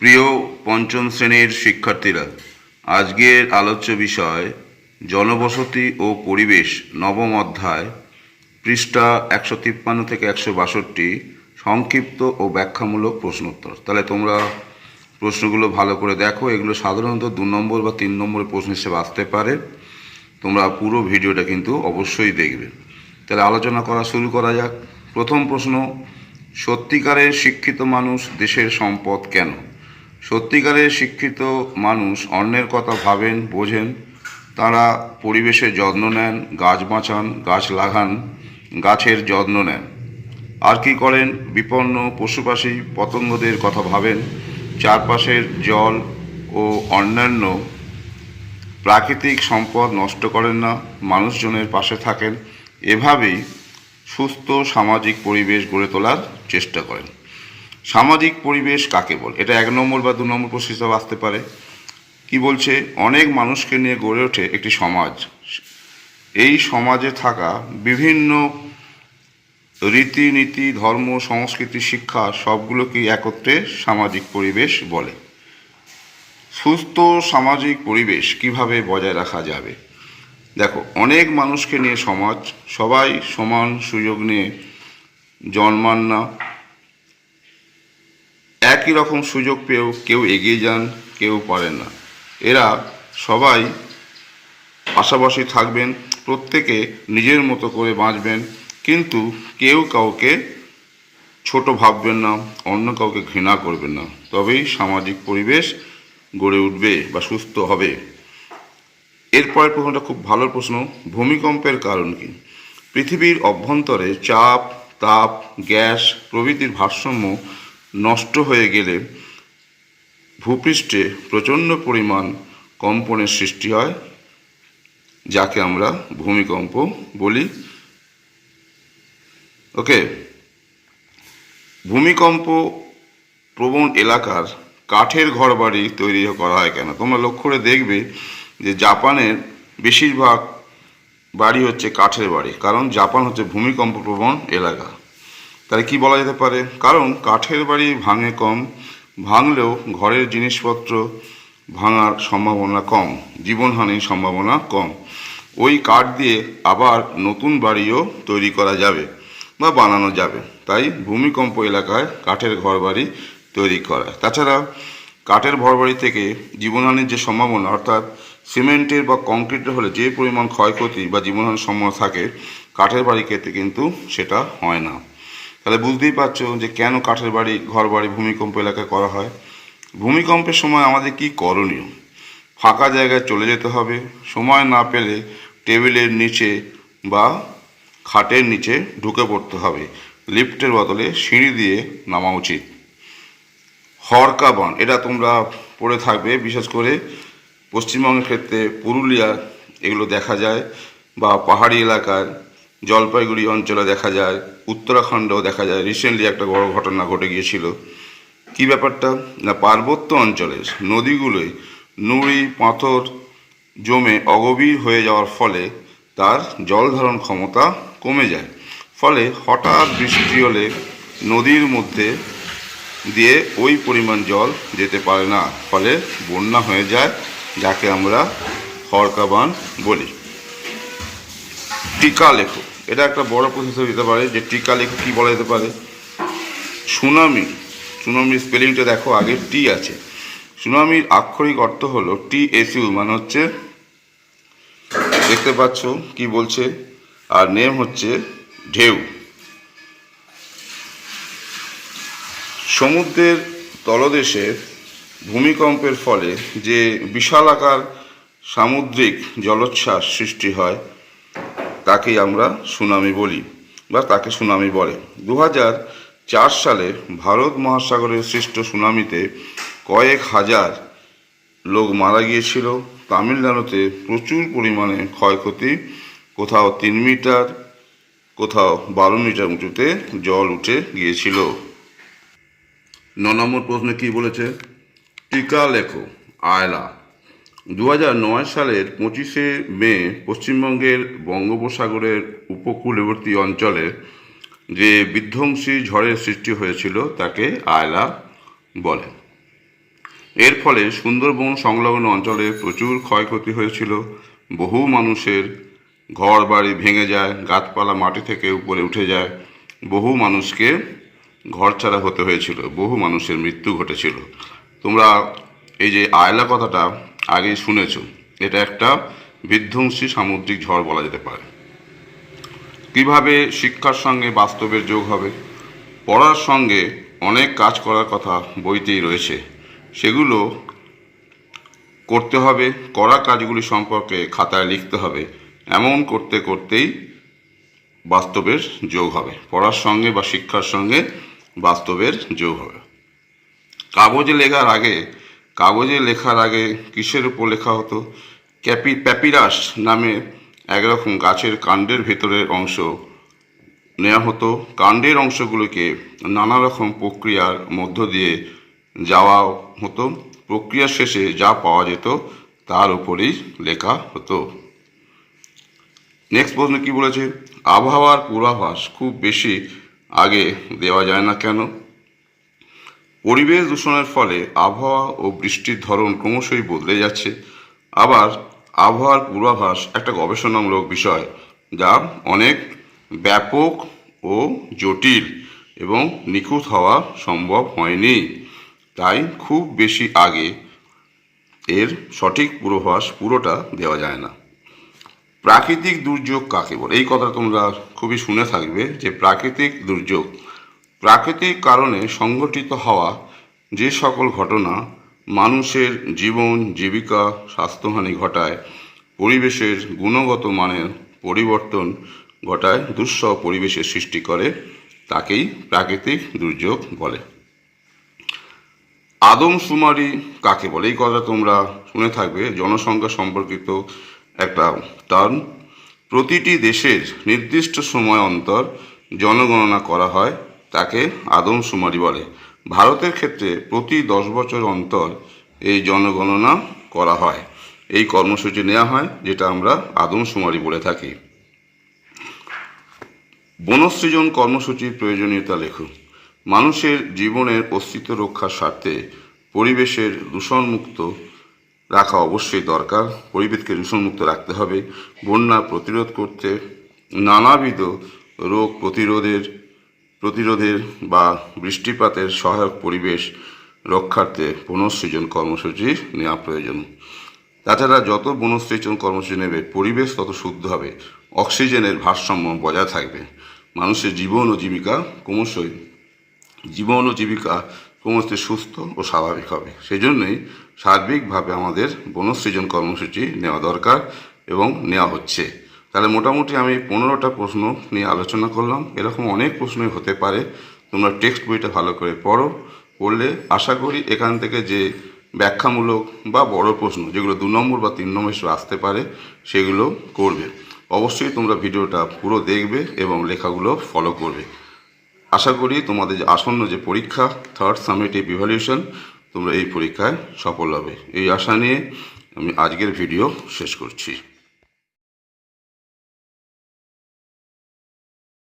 প্রিয় পঞ্চম শ্রেণির শিক্ষার্থীরা, আজকের আলোচ্য বিষয় জনবসতি ও পরিবেশ, নবম অধ্যায়, পৃষ্ঠা একশো তিপ্পান্ন থেকে একশো বাষট্টি, সংক্ষিপ্ত ও ব্যাখ্যামূলক প্রশ্নোত্তর। তাহলে তোমরা প্রশ্নগুলো ভালো করে দেখো। এগুলো সাধারণত দু নম্বর বা তিন নম্বরের প্রশ্ন হিসেবে আসতে পারে। তোমরা পুরো ভিডিওটা কিন্তু অবশ্যই দেখবে। তাহলে আলোচনা করা শুরু করা যাক। প্রথম প্রশ্ন, সত্যিকারের শিক্ষিত মানুষ দেশের সম্পদ কেন? সত্যিকারের শিক্ষিত মানুষ অন্যের কথা ভাবেন, বোঝেন, তারা পরিবেশের যত্ন নেন, গাছ বাঁচান, গাছ লাগান, গাছের যত্ন নেন। আর কি করেন? বিপন্ন পশুপাশি পতঙ্গদের কথা ভাবেন, চারপাশের জল ও অন্যান্য প্রাকৃতিক সম্পদ নষ্ট করেন না, মানুষজনের পাশে থাকেন। এভাবেই সুস্থ সামাজিক পরিবেশ গড়ে তোলার চেষ্টা করেন। সামাজিক পরিবেশ কাকে বল? এটা এক নম্বর বা দু নম্বর প্রশ্ন হিসাবে আসতে পারে। কি বলছে? অনেক মানুষকে নিয়ে গড়ে ওঠে একটি সমাজ। এই সমাজে থাকা বিভিন্ন রীতিনীতি, ধর্ম, সংস্কৃতি, শিক্ষা সবগুলোকে একত্রে সামাজিক পরিবেশ বলে। সুস্থ সামাজিক পরিবেশ কীভাবে বজায় রাখা যাবে? দেখো, অনেক মানুষকে নিয়ে সমাজ, সবাই সমান সুযোগ নিয়ে জন্মান না। একই রকম সুযোগ পেয়েও কেউ এগিয়ে যান, কেউ পারেন না। এরা সবাই পাশাপাশি থাকবেন, প্রত্যেকে নিজের মতো করে বাঁচবেন, কিন্তু কেউ কাউকে ছোট ভাববেন না, অন্য কাউকে ঘৃণা করবেন না। তবেই সামাজিক পরিবেশ গড়ে উঠবে বা সুস্থ হবে। এরপরের প্রশ্নটা খুব ভালো প্রশ্ন, ভূমিকম্পের কারণ কি? পৃথিবীর অভ্যন্তরে চাপ, তাপ, গ্যাস প্রভৃতির ভারসাম্য নষ্ট হয়ে গেলে ভূপৃষ্ঠে প্রচণ্ড পরিমাণ কম্পনের সৃষ্টি হয়, যাকে আমরা ভূমিকম্প বলি। ওকে ভূমিকম্প প্রবণ এলাকার কাঠের ঘরবাড়ি তৈরি করা হয় কেন? তোমরা লক্ষ্য করে দেখবে যে জাপানের বেশিরভাগ বাড়ি হচ্ছে কাঠের বাড়ি, কারণ জাপান হচ্ছে ভূমিকম্প প্রবণ এলাকা। তাহলে কি বলা যেতে পারে? কারণ কাঠের বাড়ি ভাঙে কম, ভাঙলেও ঘরের জিনিসপত্র ভাঙার সম্ভাবনা কম, জীবনহানির সম্ভাবনা কম। ওই কাঠ দিয়ে আবার নতুন বাড়িও তৈরি করা যাবে বা বানানো যাবে। তাই ভূমিকম্প এলাকায় কাঠের ঘরবাড়ি তৈরি করা। তাছাড়া কাঠের ঘরবাড়ি থেকে জীবনহানির যে সম্ভাবনা, অর্থাৎ সিমেন্টের বা কংক্রিটের হলে যে পরিমাণ ক্ষয়ক্ষতি বা জীবনহানির সম্ভাবনা থাকে, কাঠের বাড়ি ক্ষেত্রে কিন্তু সেটা হয় না। তাহলে বুঝতেই পারছ যে কেন কাঠের বাড়ি, ঘর বাড়ি ভূমিকম্প এলাকায় করা হয়। ভূমিকম্পের সময় আমাদের কি করণীয়? ফাঁকা জায়গায় চলে যেতে হবে। সময় না পেলে টেবিলের নিচে বা খাটের নিচে ঢুকে পড়তে হবে। লিফটের বদলে সিঁড়ি দিয়ে নামা উচিত। হরকা বান, এটা তোমরা পড়ে থাকবে। বিশেষ করে পশ্চিমবঙ্গের ক্ষেত্রে পুরুলিয়া, এগুলো দেখা যায়। বা পাহাড়ি এলাকায় জলপাইগুড়ি অঞ্চলে দেখা যায়। উত্তরাখণ্ডেও দেখা যায় রিসেন্টলি একটা বড় ঘটনা ঘটে গিয়েছিল। কি ব্যাপারটা? না, পার্বত্য অঞ্চলের নদীগুলোয় নুড়ি, পাথর জমে অগভীর হয়ে যাওয়ার ফলে তার জল ধারণ ক্ষমতা কমে যায়। ফলে হঠাৎ বৃষ্টি হলে নদীর মধ্যে দিয়ে ওই পরিমাণ জল যেতে পারে না। ফলে বন্যা হয়ে যায়, যাকে আমরা হরকাবান বলি। টিকা লেখো। এটা একটা বড় প্রসেস হতে পারে যে টিকা লেখো কী বলা যেতে পারে। সুনামি সুনামির স্পেলিংটা দেখো, আগে টি আছে। সুনামির আক্ষরিক অর্থ হলো টি এস ইউ মানে হচ্ছে, দেখতে পাচ্ছ কি বলছে, আর নেম হচ্ছে ঢেউ। সমুদ্রের তলদেশে ভূমিকম্পের ফলে যে বিশালাকার সামুদ্রিক জলোচ্ছ্বাস সৃষ্টি হয় তাকেই আমরা সুনামি বলি বা তাকে সুনামি বলে। দু চার সালে ভারত মহাসাগরের সৃষ্ট সুনামিতে কয়েক হাজার লোক মারা গিয়েছিল। তামিলনাড়ুতে প্রচুর পরিমাণে ক্ষয়ক্ষতি। কোথাও তিন মিটার, কোথাও বারো মিটার উঁচুতে জল উঠে গিয়েছিল। ন নম্বর প্রশ্নে কি বলেছে? টিকা লেখো, আয়লা। দু সালের পঁচিশে মে পশ্চিমবঙ্গের বঙ্গোপসাগরের উপকূলবর্তী অঞ্চলে যে বিধ্বংসী ঝড়ের সৃষ্টি হয়েছিল তাকে আয়লা বলে। এর ফলে সুন্দরবন সংলগ্ন অঞ্চলে প্রচুর ক্ষয়ক্ষতি হয়েছিল। বহু মানুষের ঘর বাড়ি ভেঙে যায়, গাছপালা মাটি থেকে উপরে উঠে যায়। বহু মানুষকে ঘর ছাড়া হতে হয়েছিল, বহু মানুষের মৃত্যু ঘটেছিল। তোমরা এই যে আয়লা কথাটা আগেই শুনেছ। এটা একটা বিধ্বংসী সামুদ্রিক ঝড় বলা যেতে পারে। কীভাবে শিক্ষার সঙ্গে বাস্তবের যোগ হবে? পড়ার সঙ্গে অনেক কাজ করার কথা বইতেই রয়েছে। সেগুলো করতে হবে, করা কাজগুলি সম্পর্কে খাতায় লিখতে হবে। এমন করতে করতেই বাস্তবের যোগ হবে। পড়ার সঙ্গে বা শিক্ষার সঙ্গে বাস্তবের যোগ হবে। কাগজে লেখার আগে কাগজে লেখার আগে কিসের উপর লেখা হতো? ক্যাপি, প্যাপিরাস নামে একরকম গাছের কাণ্ডের ভেতরের অংশ নেওয়া হতো। কাণ্ডের অংশগুলোকে নানা রকম প্রক্রিয়ার মধ্য দিয়ে যাওয়া হতো। প্রক্রিয়া শেষে যা পাওয়া যেত তার উপরেই লেখা হতো। নেক্সট প্রশ্ন কি বলেছে? আবহাওয়ার পূর্বাভাস খুব বেশি আগে দেওয়া যায় না কেন? পরিবেশ দূষণের ফলে আবহাওয়া ও বৃষ্টির ধরন ক্রমশই বদলে যাচ্ছে। আবার আবহাওয়ার পূর্বাভাস একটা গবেষণামূলক বিষয় যা অনেক ব্যাপক ও জটিল এবং নিখুঁত হওয়া সম্ভব হয়নি। তাই খুব বেশি আগে এর সঠিক পূর্বাভাস পুরোটা দেওয়া যায় না। প্রাকৃতিক দুর্যোগ কাকে বলে? এই কথা তোমরা খুবই শুনে থাকবে যে প্রাকৃতিক দুর্যোগ প্রাকৃতিক কারণে সংঘটিত হওয়া যে সকল ঘটনা মানুষের জীবন, জীবিকা, স্বাস্থ্যহানি ঘটায়, পরিবেশের গুণগত মানের পরিবর্তন ঘটায়, দুঃসহ পরিবেশের সৃষ্টি করে, তাকেই প্রাকৃতিক দুর্যোগ বলে। আদমশুমারি কাকে বলে? এই কথা তোমরা শুনে থাকবে। জনসংখ্যা সম্পর্কিত একটা টার্ম প্রতিটি দেশের নির্দিষ্ট সময় অন্তর জনগণনা করা হয়। তাকে আদমশুমারি বলে। ভারতের ক্ষেত্রে প্রতি দশ বছর অন্তর এই জনগণনা করা হয়। এই কর্মসূচি নেওয়া হয়, যেটা আমরা আদমশুমারি বলে থাকি। বনসৃজন কর্মসূচির প্রয়োজনীয়তা লেখো। মানুষের জীবনের অস্তিত্ব রক্ষার স্বার্থে পরিবেশের দূষণমুক্ত রাখা অবশ্যই দরকার। পরিবেশকে দূষণমুক্ত রাখতে হবে। বন্যা প্রতিরোধ করতে নানাবিধ রোগ প্রতিরোধের প্রতিরোধের বা বৃষ্টিপাতের সহায়ক পরিবেশ রক্ষার্থে পুনঃসৃজন কর্মসূচি নেওয়া প্রয়োজন। তাছাড়া যত বনসৃজন কর্মসূচি নেবে, পরিবেশ তত শুদ্ধ হবে। অক্সিজেনের ভারসাম্য বজায় থাকবে। মানুষের জীবন ও জীবিকা ক্রমশই, জীবন ও জীবিকা ক্রমশ সুস্থ ও স্বাভাবিক হবে। সেই জন্যই সার্বিকভাবে আমাদের বনসৃজন কর্মসূচি নেওয়া দরকার এবং নেওয়া হচ্ছে। তাহলে মোটামুটি আমি পনেরোটা প্রশ্ন নিয়ে আলোচনা করলাম। এরকম অনেক প্রশ্নই হতে পারে। তোমরা টেক্সট বইটা ভালো করে পড়ো, পড়লে আশা করি এখান থেকে যে ব্যাখ্যামূলক বা বড় প্রশ্ন, যেগুলো দু নম্বর বা তিন নম্বর আসতে পারে, সেগুলো করবে। অবশ্যই তোমরা ভিডিওটা পুরো দেখবে এবং লেখাগুলো ফলো করবে। আশা করি তোমাদের যে আসন্ন যে পরীক্ষা থার্ড সামিটিভ ইভ্যালুয়েশন তোমরা এই পরীক্ষায় সফল হবে। এই আশা নিয়ে আমি আজকের ভিডিও শেষ করছি।